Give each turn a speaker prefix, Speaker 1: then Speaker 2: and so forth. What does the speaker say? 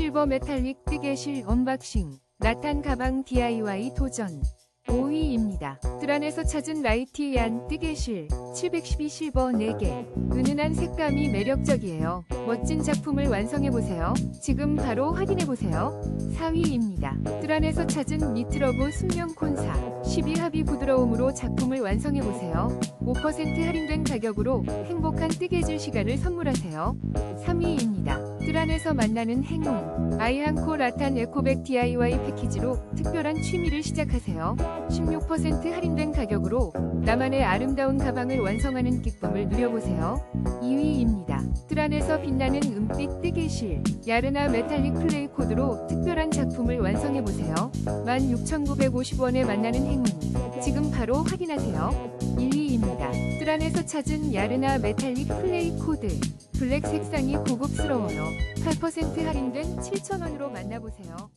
Speaker 1: 실버 메탈릭 뜨개실 언박싱 나탄 가방 DIY 도전 5위입니다. 뜰안에서 찾은 라이티한 뜨개실 712 실버 4개 은은한 색감이 매력적이에요. 멋진 작품을 완성해보세요. 지금 바로 확인해보세요. 4위입니다. 뜰안에서 찾은 니트러브 순면 콘사 12합이 부드러움으로 작품을 완성해보세요. 5% 할인된 가격으로 행복한 뜨개질 시간을 선물하세요. 3위입니다. 뜰안에서 만나는 행운 아이한코 라탄 에코백 DIY 패키지로 특별한 취미를 시작하세요. 16% 할인된 가격으로 나만의 아름다운 가방을 완성하는 기쁨을 누려보세요. 2위입니다. 뜰안에서 빛나는 은빛 뜨개실 야르나 메탈릭 플레이 코드로 특별한 작품을 완성해보세요. 16,950원에 만나는 행운 지금 바로 확인하세요. 1위입니다. 뜰안에서 찾은 야르나 메탈릭 플레이 코드 블랙 색상이 고급스러워요. 8% 할인된 7,000원으로 만나보세요.